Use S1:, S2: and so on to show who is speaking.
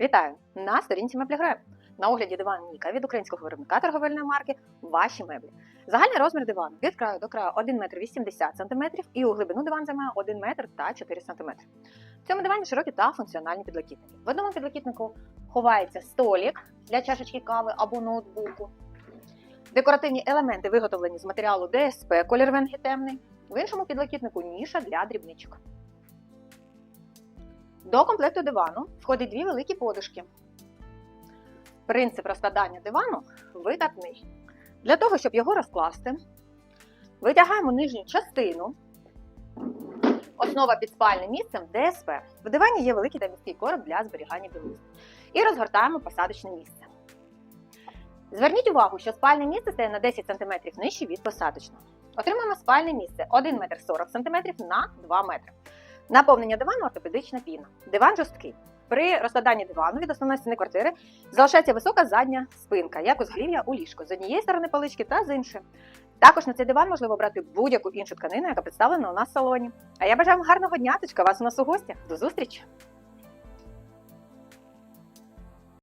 S1: Вітаю! На сторінці Меблігрем. На огляді диван Ніка від українського виробника торговельної марки Ваші меблі. Загальний розмір дивану від краю до краю 1 метр 80 см і у глибину диван займає 1 метр та 4 см. В цьому дивані широкі та функціональні підлокітники. В одному підлокітнику ховається столік для чашечки кави або ноутбуку. Декоративні елементи виготовлені з матеріалу ДСП, колір венги темний. В іншому підлокітнику ніша для дрібничок. До комплекту дивану входить дві великі подушки. Принцип розкладання дивану викатний. Для того, щоб його розкласти, витягаємо нижню частину. Основа під спальним місцем ДСП. В дивані є великий та міський короб для зберігання білизни. І розгортаємо посадочне місце. Зверніть увагу, що спальне місце стає на 10 см нижче від посадочного. Отримаємо спальне місце 1 метр 40 см на 2 метри. Наповнення дивану ортопедична піна. Диван жорсткий. При розкладанні дивану від основної стіни квартири залишається висока задня спинка, як узголів'я у ліжко з однієї сторони палички та з іншої. Також на цей диван можливо брати будь-яку іншу тканину, яка представлена у нас в салоні. А я бажаю вам гарного дня, точка вас у нас у гостях. До зустрічі!